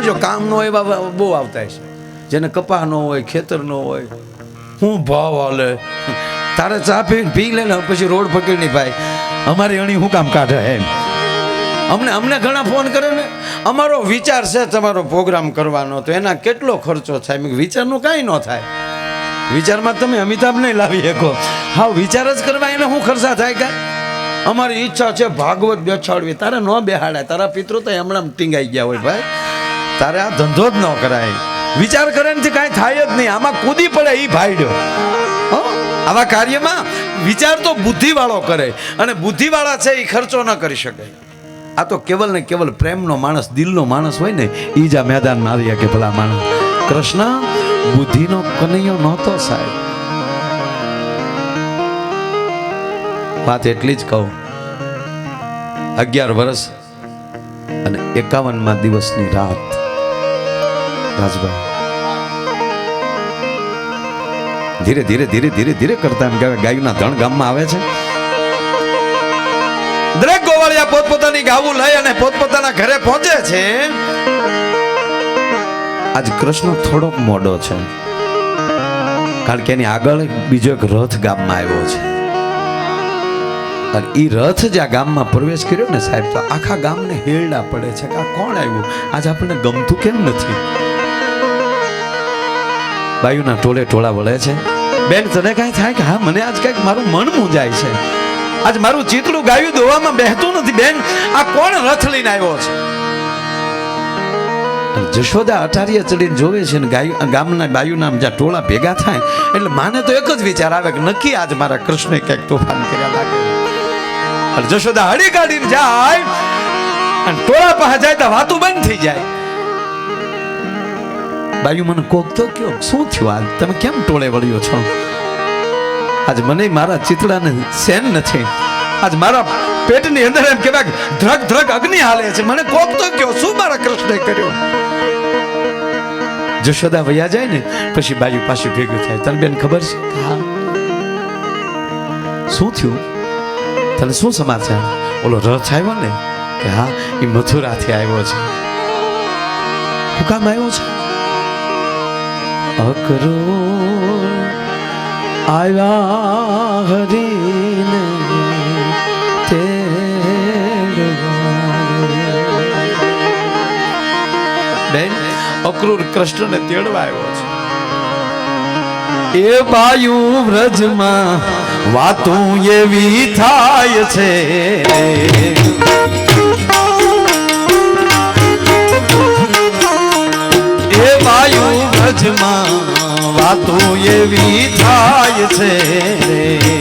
જોજો, કામ નો એવા બહુ આવતા છે જેને કપા ન હોય, ખેતર ન હોય. હું ભાવ હાલે. તારે ચા પી પી લે ને, પછી રોડ પકડીને ભાઈ. અમારી અણી હું કામ કાઢે એમ. અમને અમને ઘણા ફોન કરે ને. અમારો વિચાર છે તમારો પ્રોગ્રામ કરવાનો. તો એના કેટલો ખર્ચો થાય? વિચારનું કાંઈ ન થાય. વિચારમાં તમે અમિતાભ નહીં લાવી શકો. હા વિચાર જ કરવા એને શું ખર્ચા થાય કે અમારી ઈચ્છા છે ભાગવત બેસાડવી. તારે ન બેહાડાય. તારા પિત્રો તો હમણાં ટીંગાઈ ગયા હોય ભાઈ. તારે આ ધંધો જ ન કરાય. વિચાર કરે ને કાંઈ થાય જ નહીં. આમાં કૂદી પડે એ ભાઈડ્યો? આવા કાર્યમાં વિચાર તો બુદ્ધિવાળો કરે. અને બુદ્ધિવાળા છે એ ખર્ચો ન કરી શકે. આ તો કેવલ ને કેવલ પ્રેમનો માણસ, દિલનો માણસ હોય ને એ જ આ મેદાનમાં આવી કે ભલા માણસ. કૃષ્ણ, બુદ્ધિનો કનૈયો નહોતો સાહેબ. વાત એટલી જ કહું. અગિયાર વર્ષ અને એકાવનમાં દિવસની રાત. રાજભાઈ ધીરે ધીરે ધીરે ધીરે ધીરે કરતા ગાયના ધણ ગામમાં આવે છે. દરેક ગોવાળિયા પોતપોતાની ગાવું લઈ અને પોતપોતાના ઘરે પહોંચે છે. આજ કૃષ્ણ થોડોક મોડો છે. કારણ કે એની આગળ બીજો એક રથ ગામમાં આવ્યો છે. અને એ રથ જે આ ગામમાં પ્રવેશ કર્યો ને સાહેબ, તો આખા ગામને હેરડા પડે છે કે આ કોણ આવ્યું? આજ આપણને ગમતું કેમ નથી? બાયુના ટોળે ટોળા વળે છે. બેન, તને કાંઈ થાય કે? હા, મને આજ કાંઈક મારું મન મૂંઝાય છે. આજ મારું ચીતડું ગાયું દોવામાં બેહતું નથી. બેન, આ કોણ રથ લઈને આવ્યો છે? જશોદા અટારીએ ચડીને જોવે છે ને ગાયું ગામના બાયુના જ્યાં ટોળા ભેગા થાય, એટલે માને તો એક જ વિચાર આવે કે નક્કી આજ મારા કૃષ્ણે ક્યાંક તોફાન કર્યા લાગે. જશોદા હળી કાઢીને જાય અને ટોળા પાસે જાય તો વાતું બંધ થઈ જાય. બાયુ મને કોક તો કયો શું થયું આજ તમે કેમ ટોળે વળ્યો છો? આજ મને મારા ચિતડાને સેન નથી. આજ મારા પેટની અંદર એમ કહેવાય ધ્રગ ધ્રગ અગ્નિ હાલે છે. મને કોક તો કયો શું મારા કૃષ્ણે કર્યો? જશોદા વયા જાય ને પછી બાજુ પાછું ભેગું થાય. તને બેન ખબર છે? હા. શું થયું? તને શું સમાચાર? ઓલો રથ આવ્યો ને કે હા એ મથુરાથી આવ્યો છે. હું કામ આવ્યો છે? અકરો. આવ્યા હરીને તે બેન અક્રૂર કૃષ્ણને તેડવા આવ્યો છે. એ બાયુ વ્રજમાં વાતું એવી થાય છે. એ વાયુ વ્રજમાં વાતો એવી થાય છે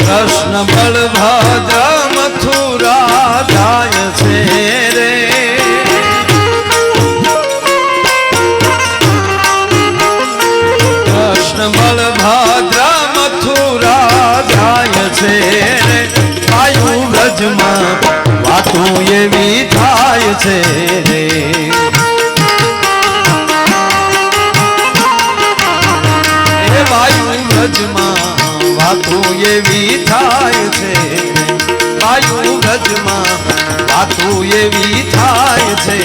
કૃષ્ણ બળભદ્ર થાય રે. એ વાયુ વ્રજમાં વાતો એવી થાય છે. વાયુ વ્રજમાં વાતો એવી થાય છે.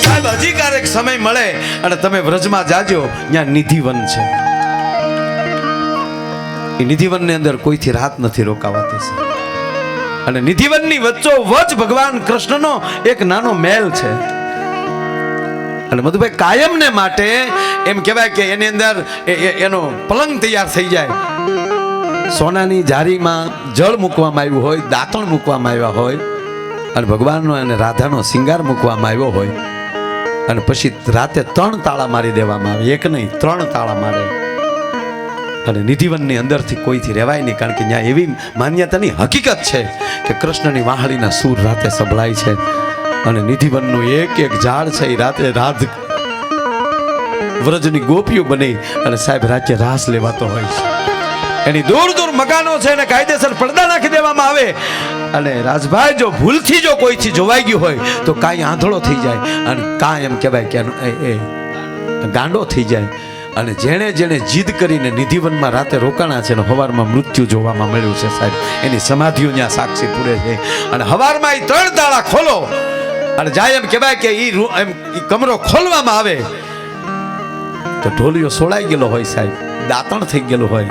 સાહેબ, હજી ક્યારેક સમય મળે અને તમે વ્રજમાં જાજો, ત્યાં નિધિવન છે. એ નિધિવનની અંદર કોઈથી રાત નથી રોકાવાતી અને નિધિવનની વચ્ચો વચ ભગવાન કૃષ્ણનો એક નાનો મહેલ છે. અને મધુભાઈ કાયમને માટે એમ કહેવાય કે એની અંદર એનો પલંગ તૈયાર થઈ જાય. સોનાની જારીમાં જળ મૂકવામાં આવ્યું હોય, દાંતણ મૂકવામાં આવ્યા હોય, અને ભગવાનનો અને રાધાનો શિંગાર મૂકવામાં આવ્યો હોય, અને પછી રાતે ત્રણ તાળા મારી દેવામાં આવે. એક નહીં, ત્રણ તાળા મારે. અને નિધિવનની અંદરથી કોઈથી રહેવાય નહીં, કારણ કે ત્યાં એવી માન્યતાની હકીકત છે કે કૃષ્ણની વાહળીના સૂર રાતે સંભળાય છે અને નિધિવનનું એક એક ઝાડ છે, એ રાતે રાધ વ્રજની ગોપીઓ બની અને સાહેબ રાજ્ય રાસ લેવાતો હોય છે. એની દૂર દૂર મકાનો છે અને કાયદેસર પડદા નાખી દેવામાં આવે. અને રાજભાઈ જો ભૂલથી જો કોઈથી જોવાઈ ગયું હોય, તો કાંઈ આંધળો થઈ જાય. અને કાંઈ એમ કહેવાય કે એ- ગાંડો થઈ જાય. અને જેણે જેણે જીદ કરીને નિધિવનમાં રાતે રોકાણા છે અને હવારમાં મૃત્યુ જોવામાં મળ્યું છે સાહેબ. એની સમાધિઓ ત્યાં સાક્ષી પૂરે છે. અને હવારમાં એ ત્રણ તાળા ખોલો. અને જાય એમ કહેવાય કે એ એમ કમરો ખોલવામાં આવે. તો ઢોલિયો સોળાઈ ગયેલો હોય સાહેબ. દાંતણ થઈ ગયેલું હોય.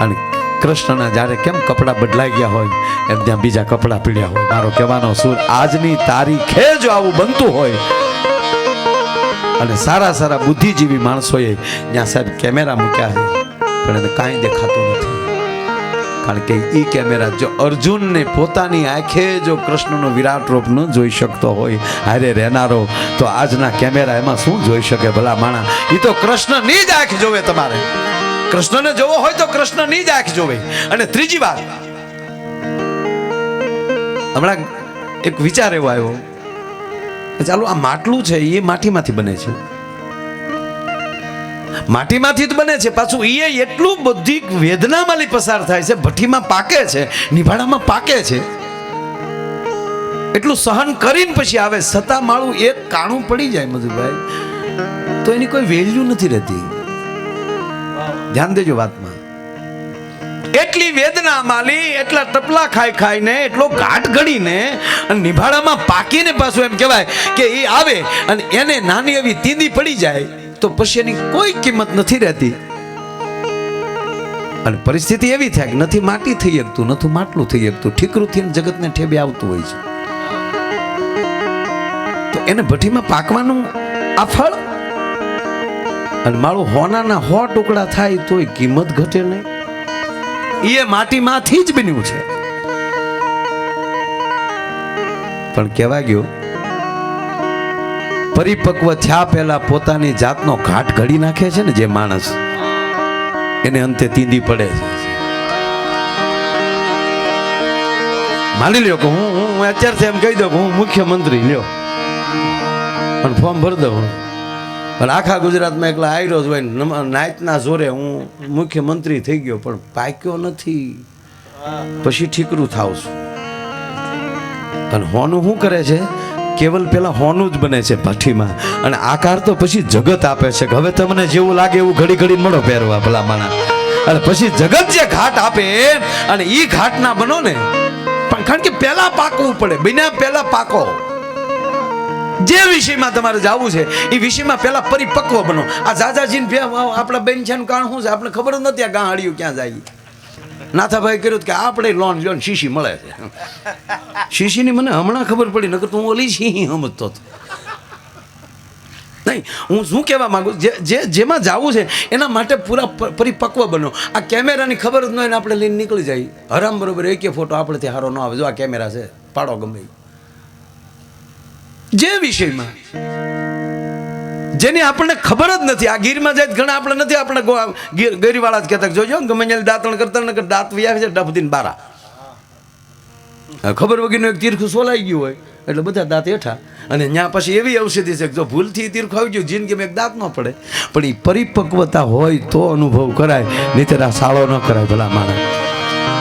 અને કૃષ્ણના જ્યારે કેમ કપડાં બદલાઈ ગયા હોય, એમ ત્યાં બીજા કપડાં પીડ્યા હોય. મારો કહેવાનો સુર, આજની તારીખે જો આવું બનતું હોય. અને સારા સારા બુદ્ધિજીવી માણસોએ ત્યાં સાહેબ કેમેરા મૂક્યા છે. પણ એને કાંઈ દેખાતું નથી. કારણ કે એ કેમેરા જો અર્જુનને પોતાની આંખે જો કૃષ્ણનો વિરાટ રૂપ ન જોઈ શકતો હોય, હારે રહેનારો, તો આજના કેમેરા એમાં શું જોઈ શકે ભલા માણા? એ તો કૃષ્ણની જ આંખ જોવે તમારે. કૃષ્ણને જોવો હોય તો કૃષ્ણની જ આંખ જોવે. અને ત્રીજી વાત. હમણાં એક વિચાર એવો આવ્યો. ચાલો આ માટલું છે એ માટીમાંથી બને છે. માટીમાંથી જ બને છે. પાછું એ એટલું બધી વેદનામાંથી પસાર થાય છે, ભઠ્ઠીમાં પાકે છે નિભાડામાં પાકે છે. એટલું સહન કરીને પછી આવે સતા માળું એક કાણું પડી જાય મધુભાઈ. તો એની કોઈ વેલ્યુ નથી રહેતી. ધ્યાન દેજો વાતમાં. એટલી વેદના માલી એટલા ટપલા ખાઈ ખાઈને, એટલો ઘાટ ઘડીને અને નિભાડામાં પાકીને પાછું એમ કહેવાય કે એ આવે અને એને નાની એવી તીંદી પડી જાય, તો પછી એની કોઈ કિંમત નથી રહેતી. અને પરિસ્થિતિ એવી થાય કે નથી માટી થઈ શકતું, નથી માટલું થઈ શકતું ઠીકરુથી જગતને ઠેબે આવતું હોય છે. તો એને ભઠ્ઠીમાં પાકવાનું આ ફળ? અને મારું હોનાના હો ટુકડા થાય તોય કિંમત ઘટે નહીં. એ માટીમાંથી જ બન્યું છે. પણ કહેવા ગયો, પરિપક્વ થયા પહેલા પોતાની જાતનો ઘાટ ઘડી નાખે છે ને જે માણસ એને અંતે તીંદી પડે છે. માની લ્યો કે હું હું અત્યારથી એમ કહી દઉં હું મુખ્યમંત્રી લ્યો. પણ ફોર્મ ભરી દઉં. પણ આખા ગુજરાતમાં એકલા આયરો જ હોય નાયતના જોરે હું મુખ્યમંત્રી થઈ ગયો, પણ પાક્યો નથી. પછી ઠીકરું થાવ છું. અને હોનું શું કરે છે? કેવલ પેલા હોનું જ બને છે ભઠ્ઠીમાં અને આકાર તો પછી જગત આપે છે હવે તમને જેવું લાગે એવું ઘડી ઘડી મળો પહેરવા ભલા માણા અને પછી જગત જે ઘાટ આપે અને એ ઘાટ ના બનો ને. પણ કારણ કે પેલા પાકવું પડે. બિના પેલા પાકો. જે વિષયમાં તમારે જવું છે, એ વિષયમાં પહેલા પરિપક્વ બનો. આ જાજાજીને બે આપણા બેન છે કારણ શું છે? આપણે ખબર જ નથી આ ગાંહડિયું ક્યાં જાય નાથાભાઈ કર્યું કે આપણે લોન લોન શીશી મળે છે. શીશીની મને હમણાં ખબર પડી, નકર તો હું ઓલી શીહી સમજતો હતો. નહીં, હું શું કહેવા માંગુ જે જે, જેમાં જવું છે, એના માટે પૂરા પરિપક્વ બનો. આ કેમેરાની ખબર જ ન હોય ને આપણે લઈને નીકળી જાય. હરામ બરોબર એકે ફોટો આપણેથી હારો ન આવે. જો આ કેમેરા છે, પાડો ગમે. જે વિષયમાં? જેની આપણને ખબર જ નથી. આ ગીરમાં જાય ઘણા આપણે નથી, આપણે ગીરવાળા જ કહેતા જોજો ગમે દાંતણ કરતા ને દાંત વ્યાવે છે ડફદીને બારા. ખબર વગરનું એક તીર્ખું સોલાઈ ગયું હોય, એટલે બધા દાંત હેઠા. અને ત્યાં પછી એવી ઔષધિ છે જો ભૂલથી તીર્ખું આવી ગયું જિંદગીમાં એક દાંત ન પડે. પણ એ પરિપક્વતા હોય તો અનુભવ કરાય નહીં આ સાળો ન કરાય ભલા માણસ.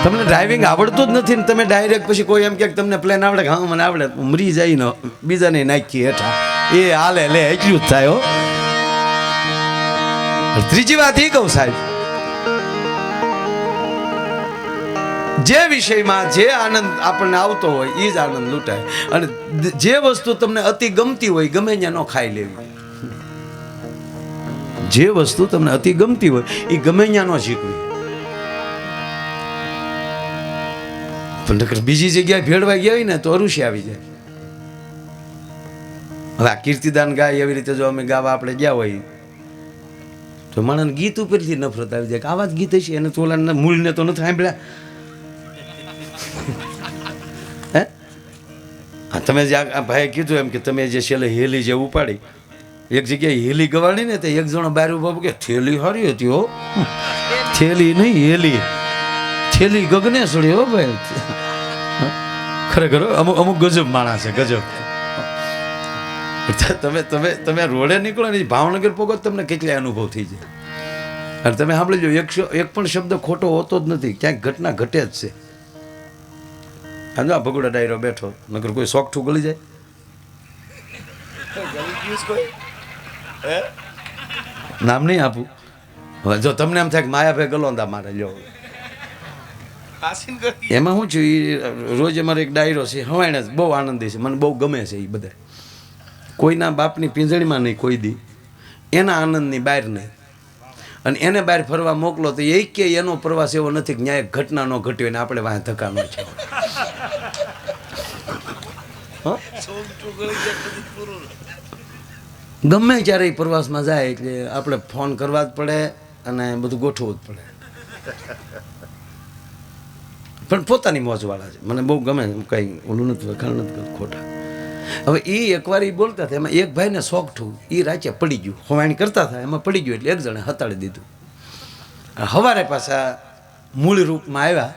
તમને ડ્રાઇવિંગ આવડતું જ નથી ને તમે ડાયરેક્ટ પછી કોઈ એમ કે તમને પ્લેન આવડે કે, હા, મને આવડે. મરી જાય ને, બીજાને નાખી હેઠા. એ હાલે લે, એટલું જ થાય, હો. ત્રીજી વાત એ કહું સાહેબ, જે વિષયમાં જે આનંદ આપણને આવતો હોય એ જ આનંદ લૂંટાય. અને જે વસ્તુ તમને અતિ ગમતી હોય, ગમે ત્યાં ન ખાઈ લેવી. જે વસ્તુ તમને અતિ ગમતી હોય એ ગમે ત્યાં ન શીખવી પણ બીજી જગ્યાએ ભેળવાઈ ગયા હોય ને તો અરુષી આવી જાય. હવે આ કીર્તિદાન ગાય એવી રીતે જો અમે ગાવા આપણે ગયા હોય તો માણસ ગીત ઉપરથી નફરત આવી જાય કે આવા જ ગીત હશે. એને ચોલાના મૂળને તો નથી સાંભળ્યા. હે? હા તમે જે આ આ ભાઈએ કીધું એમ કે તમે જે છેલ્લે હેલી જે ઉપાડી એક જગ્યાએ હેલી ગવાડી ને તો એક જણો બહાર ઊભો કે થેલી હારી હતી હો. થેલી નહીં હેલી. થેલી ગગને સડી હો ભાઈ. ખરેખર અમુક અમુક ગજબ માણસ છે ગજબ. તમે તમે તમે રોડે નીકળો ને ભાવનગર પોગો તમને કેટલાય અનુભવ થઈ જાય. અને તમે સાંભળી જો એક એક પણ શબ્દ ખોટો હોતો જ નથી ક્યાંક ઘટના ઘટે જ છે. સમજો આ ભગોડા ડાયરો બેઠો નગર કોઈ શોખઠું ગળી જાય. નામ નહીં આપું. જો તમને એમ થાય કે માયાભાઈ ગલોંદા મારે લ્યો. કરી એમાં શું છું એ રોજ અમારે એક ડાયરો છે હવાણે જ બહુ આનંદી છે મને બહુ ગમે છે એ બધા કોઈના બાપની પિંજળીમાં નહીં કોઈ દી એના આનંદની બહાર નહીં. અને એને બહાર ફરવા મોકલો તો એ કે એનો પ્રવાસ એવો નથી કે ન્યાય ઘટના ન ઘટ્યો અને આપણે વાંહે ધક્કા ન છે ગમે ત્યારે એ પ્રવાસમાં જાય એટલે આપણે ફોન કરવા જ પડે અને બધું ગોઠવવું જ પડે. પણ પોતાની મોજવાળા છે. મને બહુ ગમે કંઈ ઓલું નથી વખાણ નથી ખોટા. હવે એ એકવાર એ બોલતા હતા, એમાં એક ભાઈને થયું. એ રાચે પડી ગયું. હોવાણી કરતા હતા, એમાં પડી ગયું એટલે એક જણે હતાડી દીધું. હવારે પાછા મૂળ રૂપમાં આવ્યા.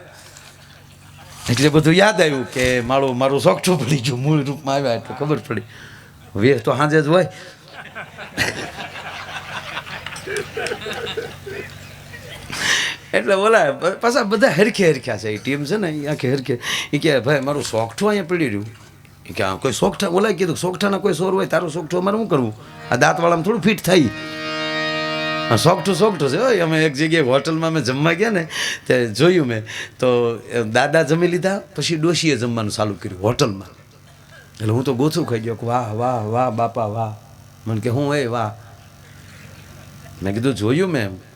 એટલે બધું યાદ આવ્યું કે મારું મારું શોખઠું પડી ગયું મૂળ રૂપમાં આવ્યા એટલે ખબર પડી. વેર તો સાંજે જ હોય. એટલે ઓલા પાછા બધા હરખે હરખ્યા છે. એ ટીમ છે ને, એ આખે હરખે. એ કે, ભાઈ, મારું સોગઠું અહીંયા પડી રહ્યું. એ કે કોઈ સોગઠા બોલાય કીધું સોગઠાના કોઈ સોર હોય, તારું સોગઠું અમારે શું કરવું? આ દાંતવાળામાં થોડું ફિટ હા સોગઠું સોગઠું છે. અમે એક જગ્યાએ હોટલમાં અમે જમવા ગયા ને તે જોયું મેં. તો દાદા જમી લીધા, પછી ડોશીએ જમવાનું ચાલુ કર્યું હોટલમાં. એટલે હું તો ગોથું ખાઈ ગયો. કે વાહ વાહ વાહ, બાપા, વાહ. મને કે, હું, એ, વાહ. મેં કીધું, જોયું મેં.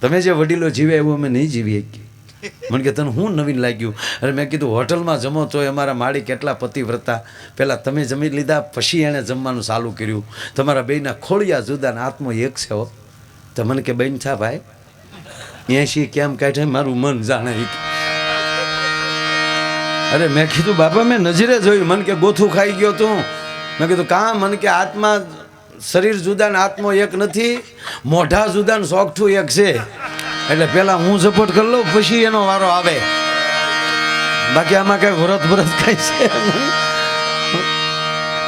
તમે જે વડીલો જીવ્યા એવું અમે નહીં જીવી શકીએ મને કે, તને હું નવીન લાગ્યું? અરે મેં કીધું, હોટલમાં જમો તો અમારા માળી કેટલા પતિવ્રતા. પહેલાં તમે જમી લીધા, પછી એણે જમવાનું ચાલુ કર્યું. તમારા બેયના ખોળિયા જુદા ને આત્મો એક છે હો. તો મને કે બેન છા ભાઈ એસી કેમ કાઢે મારું મન જાણે અરે મેં કીધું, બાપા, મેં નજરે જોયું. મને કે, ગોથું ખાઈ ગયો તું. મેં કીધું, કાં? મને કે, આત્મા શરીર જુદા ને આત્મો એક નથી મોઢા જુદા ને સોગઠું એક છે. એટલે પહેલાં હું સપોર્ટ કરી લઉં પછી એનો વારો આવે. બાકી આમાં કઈ વ્રત વ્રત કઈ છે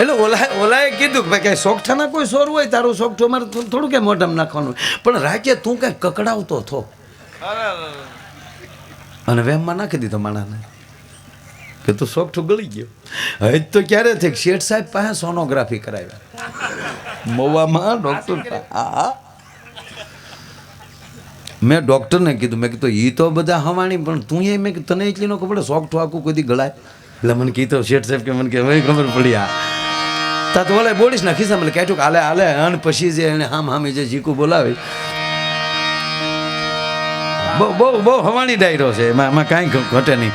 એટલે ઓલા ઓલાએ કીધું કે ભાઈ કઈ સોગઠાના કોઈ સોર હોય તારું સોગઠું અમારે થોડું કે મોઢામાં નાખવાનું? પણ રાખે તું કઈ કકડાવતો થો અને વેમમાં નાખી દીધો માણાને. કે તો સોગઠું ગળી ગયો. હવે તો ક્યારે થઈ શેઠ સાહેબ પાસે સોનોગ્રાફી કરાવ્યા. મોવામાં ડૉક્ટર હા. મેં ડૉક્ટરને કીધું મેં કીધું એ તો બધા હવાણી પણ તું એ મેં તને એટલી ન ખબર સોગઠું આખું કોઈ ગળાય? એટલે મને કીધું શેઠ સાહેબ કે મને કે હવે ખબર પડી આ. તા તો ઓલે બોલીશ ના ખિસ્સા મને કાઢ્યું કે હાલે હાલે અને પછી જે એને હામ હામી જે જીકુ બોલાવે. બહુ બહુ બહુ હવાણી ડાયરો છે એમાં એમાં કાંઈ ઘટે નહીં.